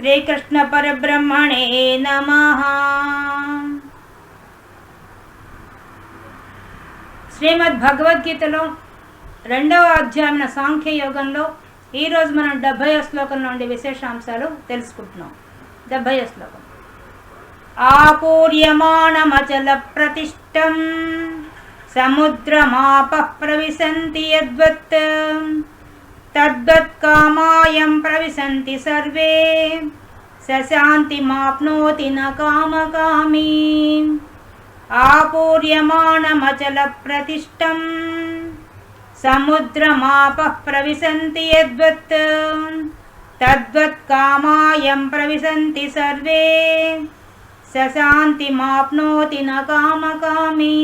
శ్రీకృష్ణ పరబ్రహ్మణే నమ. శ్రీమద్ భగవద్గీతలో రెండవ అధ్యాయమైన సాంఖ్య యోగంలో ఈరోజు మనం డెబ్భై శ్లోకంలో నుండి విశేషాంశాలు తెలుసుకుంటున్నాం. డెబ్భై శ్లోకం. ఆపూర్యమాణమచల ప్రతిష్టం సముద్రమాప ప్రవిశంతి యద్వత్. తద్వత్కామాయం ప్రవిశంతి సర్వే సశాంతిమాప్నోతి న కామకామీ ఆపూర్యమాణమచల ప్రతిష్టం సముద్రమాప ప్రవిశంతి యద్వత్ తద్వత్కామాయం ప్రవిశంతి సర్వే సశాంతిమాప్నోతి న కామకామీ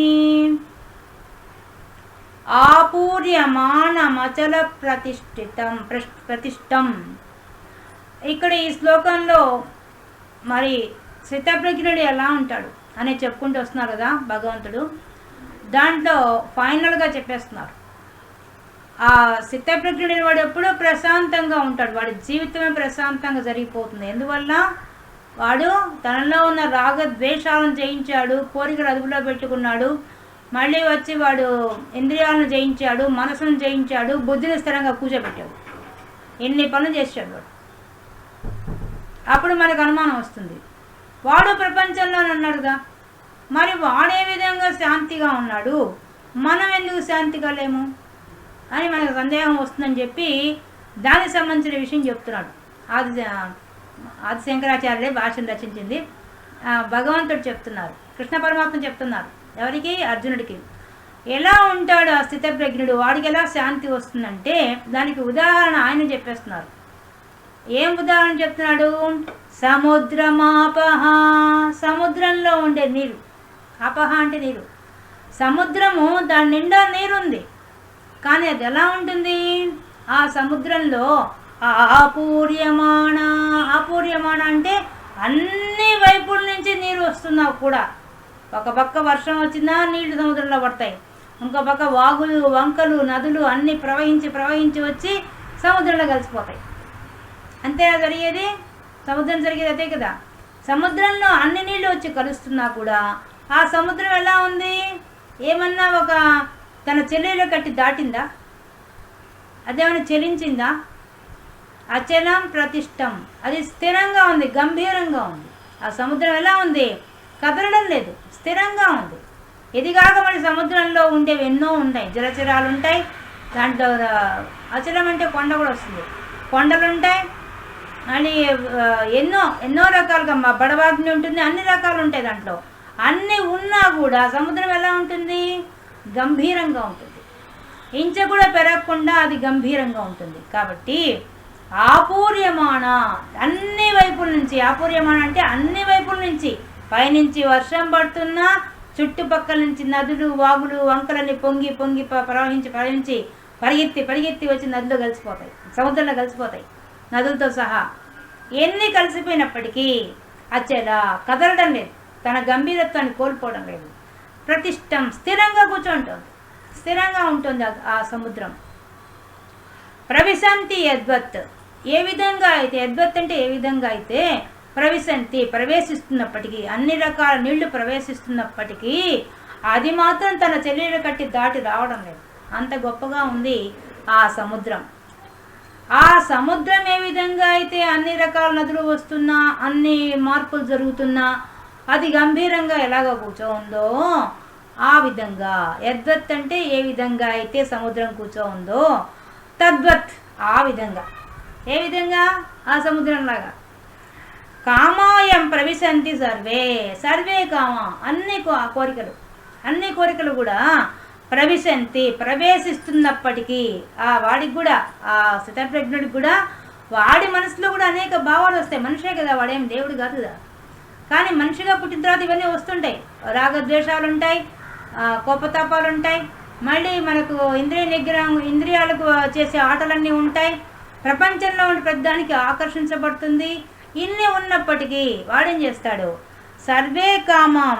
ఆ ఆపూర్యమానమచల ప్రతిష్ఠితం ప్రష్- ప్రతిష్టం ఇక్కడ ఈ శ్లోకంలో మరి స్థితప్రజ్ఞుడు ఎలా ఉంటాడు అని చెప్పుకుంటూ వస్తున్నారు కదా భగవంతుడు. దాంట్లో ఫైనల్గా చెప్పేస్తున్నారు. ఆ స్థితప్రజ్ఞుడైన వాడు ఎప్పుడూ ప్రశాంతంగా ఉంటాడు. వాడి జీవితమే ప్రశాంతంగా జరిగిపోతుంది. ఎందువల్ల? వాడు తనలో ఉన్న రాగ ద్వేషాలను జయించాడు కోరికలు అదుపులో పెట్టుకున్నాడు మళ్ళీ వచ్చి వాడు ఇంద్రియాలను జయించాడు మనసును జయించాడు బుద్ధిని స్థిరంగా కూర్చోబెట్టాడు. ఎన్ని పనులు చేశాడు వాడు. అప్పుడు మనకు అనుమానం వస్తుంది. వాడు ప్రపంచంలోనే ఉన్నాడుగా మరి వాడే విధంగా శాంతిగా ఉన్నాడు? మనం ఎందుకు శాంతిగా లేము అని మనకు సందేహం వస్తుందని చెప్పి దానికి సంబంధించిన విషయం చెప్తున్నాడు. ఆది ఆది శంకరాచార్యులే భాషను రచించింది. భగవంతుడు చెప్తున్నారు. కృష్ణ పరమాత్మ చెప్తున్నారు. ఎవరికి? అర్జునుడికి. ఎలా ఉంటాడు ఆ స్థితప్రజ్ఞుడు? వాడికి ఎలా శాంతి వస్తుందంటే దానికి ఉదాహరణ ఆయన చెప్పేస్తున్నారు. ఏం ఉదాహరణ చెప్తున్నాడు? సముద్రమాపహ. సముద్రంలో ఉండే నీరు. అపహ అంటే నీరు. సముద్రము దాని నిండా నీరుంది. కానీ అది ఎలా ఉంటుంది? ఆ సముద్రంలో ఆపూర్యమాణ ఆపూర్యమాణ అంటే అన్ని వైపుల నుంచి నీరు వస్తున్నా కూడా. ఒక పక్క వర్షం వచ్చినా నీళ్ళు సముద్రంలో పడతాయి. ఇంకో పక్క వాగులు వంకలు నదులు అన్నీ ప్రవహించి ప్రవహించి వచ్చి సముద్రంలో కలిసిపోతాయి. అంతేనా జరిగేది సముద్రం జరిగేది అదే కదా. సముద్రంలో అన్ని నీళ్ళు వచ్చి కలుస్తున్నా కూడా ఆ సముద్రం ఎలా ఉంది? ఏమన్నా ఒక తన చెల్లెలు కట్టి దాటిందా? అదేమైనా చెలించిందా? అచలం ప్రతిష్టం. అది స్థిరంగా ఉంది గంభీరంగా ఉంది. ఆ సముద్రం ఎలా ఉంది? కదలడం లేదు స్థిరంగా ఉంది. ఇదిగాక మరి సముద్రంలో ఉండేవి ఎన్నో ఉంటాయి జలచరాలు ఉంటాయి దాంట్లో అచలం అంటే కొండ కూడా వస్తుంది. కొండలు ఉంటాయి ఎన్నో ఎన్నో రకాలుగా మా బడవాగ్ని ఉంటుంది అన్ని రకాలు ఉంటాయి దాంట్లో. అన్నీ ఉన్నా కూడా సముద్రం ఎలా ఉంటుంది? గంభీరంగా ఉంటుంది. ఇంచ కూడా పెరగకుండా అది గంభీరంగా ఉంటుంది. కాబట్టి ఆపూర్యమాణ అన్ని వైపుల నుంచి ఆపూర్యమాణ అంటే అన్ని వైపుల నుంచి పైనుంచి వర్షం పడుతున్నా చుట్టుపక్కల నుంచి నదులు వాగులు వంకలన్నీ పొంగి పొంగి ప- ప్రవహించి ప్రవహించి పరిగెత్తి పరిగెత్తి వచ్చి నదిలో కలిసిపోతాయి. సముద్రంలో కలిసిపోతాయి. నదులతో సహా ఎన్ని కలిసిపోయినప్పటికీ అచ్చేలా కదలడం లేదు. తన గంభీరత్వాన్ని కోల్పోవడం లేదు. ప్రతిష్టం స్థిరంగా కూర్చుంటుంది. స్థిరంగా ఉంటుంది ఆ- ఆ సముద్రం. ప్రవిశంతి యద్వత్. ఏ విధంగా అయితే యద్వత్ అంటే ఏ విధంగా అయితే ప్రవేశంతి ప్రవేశిస్తున్నప్పటికీ అన్ని రకాల నీళ్ళు ప్రవేశిస్తున్నప్పటికీ అది మాత్రం తన చెల్లెలు కట్టి దాటి రావడం లేదు. అంత గొప్పగా ఉంది ఆ సముద్రం. ఆ సముద్రం ఏ విధంగా అయితే అన్ని రకాల నదులు వస్తున్నా అన్ని మార్పులు జరుగుతున్నా అది గంభీరంగా ఎలాగ కూర్చో ఉందో ఆ విధంగా యద్వత్ అంటే ఏ విధంగా అయితే సముద్రం కూర్చో ఉందో తద్వత్ ఆ విధంగా. ఏ విధంగా? ఆ సముద్రంలాగా. కామాయం ప్రవిశంతి సర్వే సర్వే కామ అన్ని కో- కోరికలు అన్ని కోరికలు కూడా ప్రవిశంతి ప్రవేశిస్తున్నప్పటికీ ఆ వాడికి కూడా ఆ శతప్రజ్ఞుడికి కూడా వాడి మనసులో కూడా అనేక భావాలు వస్తాయి. మనిషే కదా వాడేం దేవుడు కాదు కదా. కానీ మనిషిగా పుట్టిన తర్వాత ఇవన్నీ వస్తుంటాయి. రాగద్వేషాలు ఉంటాయి కోపతాపాలు ఉంటాయి. మళ్ళీ మనకు ఇంద్రియ నిగ్రహం ఇంద్రియాలకు చేసే ఆటలన్నీ ఉంటాయి. ప్రపంచంలో ఉండే ప్రతిదానికి ఆకర్షించబడుతుంది. ఇన్ని ఉన్నప్పటికీ వాడేం చేస్తాడు? సర్వే కామం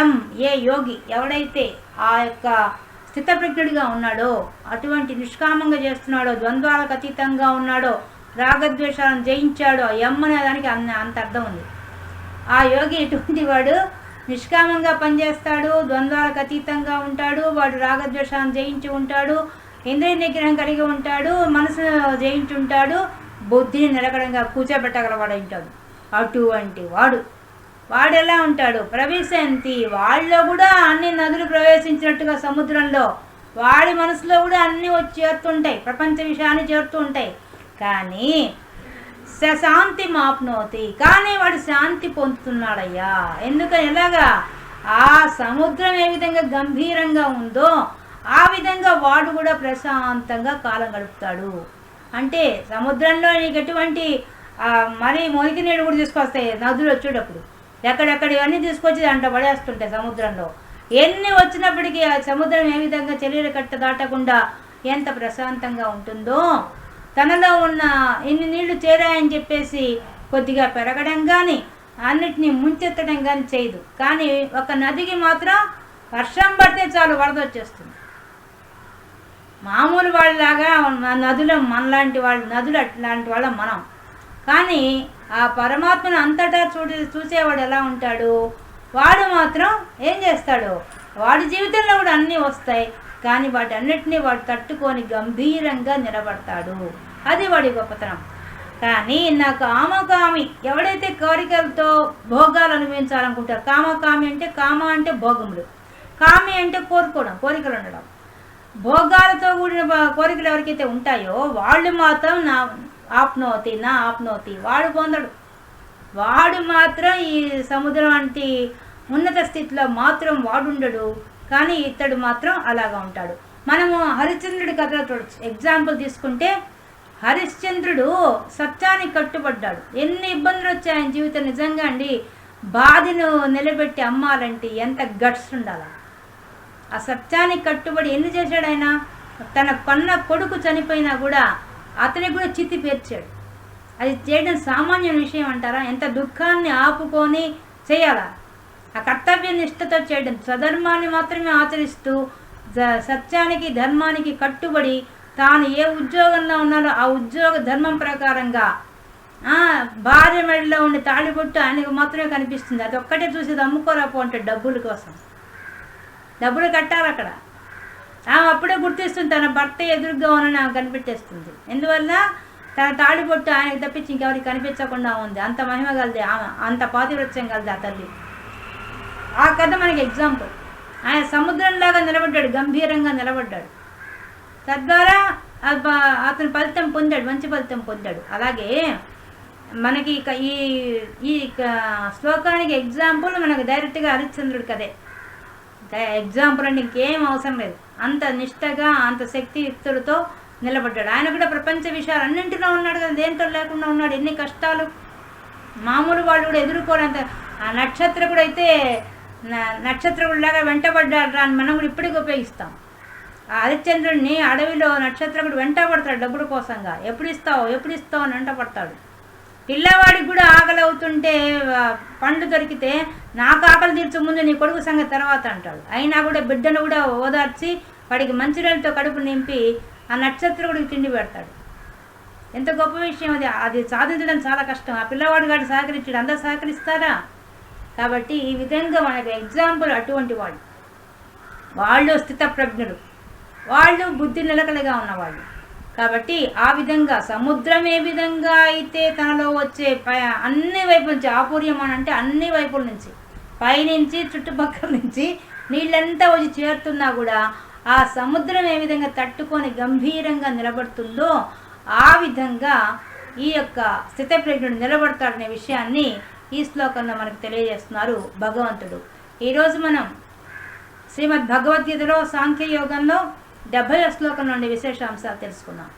ఎం ఏ యోగి ఎవడైతే ఆ యొక్క స్థితప్రజ్ఞుడిగా ఉన్నాడో అటువంటి నిష్కామంగా చేస్తున్నాడో ద్వంద్వాలకు అతీతంగా ఉన్నాడో రాగద్వేషాలను జయించాడో ఆ అనే దానికి అన్న అంత అర్థం ఉంది. ఆ యోగి ఎటువంటి వాడు? నిష్కామంగా పనిచేస్తాడు ద్వంద్వాలకు అతీతంగా ఉంటాడు వాడు రాగద్వేషాలను జయించి ఉంటాడు ఇంద్రియ నిగ్రహం కలిగి ఉంటాడు మనసు జయించి ఉంటాడు బుద్ధిని నిలకడంగా కూర్చోబెట్టగలవాడు ఉంటాడు అటువంటి వాడు వాడు. ఎలా ఉంటాడు? ప్రవేశంతి. వాళ్ళలో కూడా అన్ని నదులు ప్రవేశించినట్టుగా సముద్రంలో వాడి మనసులో కూడా అన్నీ వచ్చి చేరుతుంటాయి. ప్రపంచ విషయాన్ని చేరుతూ ఉంటాయి కానీ శాంతి మాప్నోతి. కానీ వాడు శాంతి పొందుతున్నాడయ్యా. ఎందుకని? ఎలాగా? ఆ సముద్రం ఏ విధంగా గంభీరంగా ఉందో ఆ విధంగా వాడు కూడా ప్రశాంతంగా కాలం గడుపుతాడు. అంటే సముద్రంలో నీకు ఎటువంటి మరి మొలికి నీళ్ళు కూడా తీసుకొస్తాయి నదులు వచ్చేటప్పుడు. ఎక్కడెక్కడ ఇవన్నీ తీసుకొచ్చి దాంట్లో పడేస్తుంటాయి సముద్రంలో. ఎన్ని వచ్చినప్పటికీ ఆ సముద్రం ఏ విధంగా చెల్లెలు కట్ట దాటకుండా ఎంత ప్రశాంతంగా ఉంటుందో తనలో ఉన్న ఇన్ని నీళ్ళు చేరాయని చెప్పేసి కొద్దిగా పెరగడం కానీ అన్నిటినీ ముంచెత్తడం కానీ చేయదు. కానీ ఒక నదికి మాత్రం వర్షం పడితే చాలు వరద వచ్చేస్తుంది. మామూలు వాళ్ళలాగా మన నదులు మనలాంటి వాళ్ళు నదులు అట్లాంటి వాళ్ళ మనం. కానీ ఆ పరమాత్మను అంతటా చూడి చూసేవాడు ఎలా ఉంటాడు? వాడు మాత్రం ఏం చేస్తాడు? వాడి జీవితంలో కూడా అన్నీ వస్తాయి. కానీ వాటన్నిటినీ వాడు తట్టుకొని గంభీరంగా నిలబడతాడు. అది వాడి గొప్పతనం. కానీ నాకు ఆమకామి ఎవడైతే కోరికలతో భోగాలు అనుభవించాలనుకుంటారు కామకామి అంటే కామ అంటే భోగములు. కామి అంటే కోరుకోవడం కోరికలు ఉండడం. భోగాలతో కూడిన కోరికలు ఎవరికైతే ఉంటాయో వాళ్ళు మాత్రం నా ఆప్నోతి నా ఆప్నోతి. వాడు పొందడు. వాడు మాత్రం ఈ సముద్రం వంటి ఉన్నత స్థితిలో మాత్రం వాడుండడు. కానీ ఇతడు మాత్రం అలాగా ఉంటాడు. మనము హరిశ్చంద్రుడి కథలో చూడొచ్చు. ఎగ్జాంపుల్ తీసుకుంటే హరిశ్చంద్రుడు సత్యానికి కట్టుబడ్డాడు. ఎన్ని ఇబ్బందులు వచ్చాయి ఆయన జీవితం నిజంగా అండి. బాధను నిలబెట్టి అమ్మాలంటే ఎంత గట్స్ ఉండాలి? ఆ సత్యానికి కట్టుబడి ఎన్ని చేశాడు ఆయన తన కన్న కొడుకు చనిపోయినా కూడా అతనికి కూడా చితి పేర్చాడు. అది చేయడం సామాన్య విషయం అంటారా? ఎంత దుఃఖాన్ని ఆపుకొని చేయాలా? ఆ కర్తవ్య నిష్ఠతో చేయడం స్వధర్మాన్ని మాత్రమే ఆచరిస్తూ సత్యానికి ధర్మానికి కట్టుబడి తాను ఏ ఉద్యోగంలో ఉన్నారో ఆ ఉద్యోగ ధర్మం ప్రకారంగా భార్య మెడలో ఉండే తాళిబొట్టు ఆయనకు మాత్రమే కనిపిస్తుంది. అది ఒక్కటే చూసి అది అమ్ముకోరాపో అంటే డబ్బుల కోసం. డబ్బులు కట్టాలి అక్కడ. ఆమె అప్పుడే గుర్తిస్తుంది తన భర్త ఎదురుగా ఉన్నని ఆమె కనిపెట్టేస్తుంది. ఎందువల్ల? తన తాడిపొట్టు ఆయనకు తప్పించి ఇంకెవరికి కనిపించకుండా ఉంది. అంత మహిమ గలది ఆమె అంత పాతివృత్యం గలది ఆ తల్లి. ఆ కథ మనకి ఎగ్జాంపుల్. ఆయన సముద్రంలాగా నిలబడ్డాడు గంభీరంగా నిలబడ్డాడు. తద్వారా అతను ఫలితం పొందాడు మంచి ఫలితం పొందాడు. అలాగే మనకి ఈ ఈ శ్లోకానికి ఎగ్జాంపుల్ మనకు డైరెక్ట్గా హరిశ్చంద్రుడి కదే ఎగ్జాంపుల్ అంటే ఇంకేం అవసరం లేదు. అంత నిష్టగా అంత శక్తియుక్తులతో నిలబడ్డాడు. ఆయన కూడా ప్రపంచ విషయాలు అన్నింటిలో ఉన్నాడు కదా దేంతో లేకుండా ఉన్నాడు ఎన్ని కష్టాలు. మామూలు వాళ్ళు కూడా ఎదుర్కోలేంత. ఆ నక్షత్రకుడు అయితే నక్షత్రకుడులాగా నక్షత్రకుడిలాగా వెంటబడ్డాడు అని మనం కూడా ఇప్పటికి ఉపయోగిస్తాం. ఆ హరిశ్చంద్రుడిని అడవిలో నక్షత్రకుడు వెంటబడతాడు డబ్బుల కోసంగా. ఎప్పుడు ఇస్తావు ఎప్పుడు ఇస్తావు అని వెంటబడతాడు. పిల్లవాడికి కూడా ఆకలి అవుతుంటే పండ్లు పండు దొరికితే నాకు ఆకలి తీర్చు ముందు నీ కొడుకు సంగతి తర్వాత అంటాడు. అయినా కూడా బిడ్డను కూడా ఓదార్చి వాడికి మంచినీళ్ళతో కడుపు నింపి ఆ నక్షత్రకుడికి తిండి పెడతాడు. ఎంత గొప్ప విషయం అది. అది సాధించడం చాలా కష్టం. ఆ పిల్లవాడు గారు సహకరించాడు. అందరు సహకరిస్తారా? కాబట్టి ఈ విధంగా మనకు ఎగ్జాంపుల్ అటువంటి వాళ్ళు వాళ్ళు స్థితప్రజ్ఞులు. వాళ్ళు బుద్ధి నిలకడగా ఉన్నవాళ్ళు. కాబట్టి ఆ విధంగా సముద్రం ఏ విధంగా అయితే తనలో వచ్చే ప- అన్ని వైపుల నుంచి ఆపూర్యం అని అంటే అన్ని వైపుల నుంచి పైనుంచి చుట్టుపక్కల నుంచి నీళ్ళంతా వచ్చి చేరుతున్నా కూడా ఆ సముద్రం ఏ విధంగా తట్టుకొని గంభీరంగా నిలబడుతుందో ఆ విధంగా ఈ యొక్క స్థితప్రజ్ఞుడు నిలబడతాడనే విషయాన్ని ఈ శ్లోకంలో మనకు తెలియజేస్తున్నారు భగవంతుడు. ఈరోజు మనం శ్రీమద్ భగవద్గీతలో సాంఖ్యయోగంలో డెబ్బై శ్లోకం నుండి విశేషాంశాలు తెలుసుకుందాం.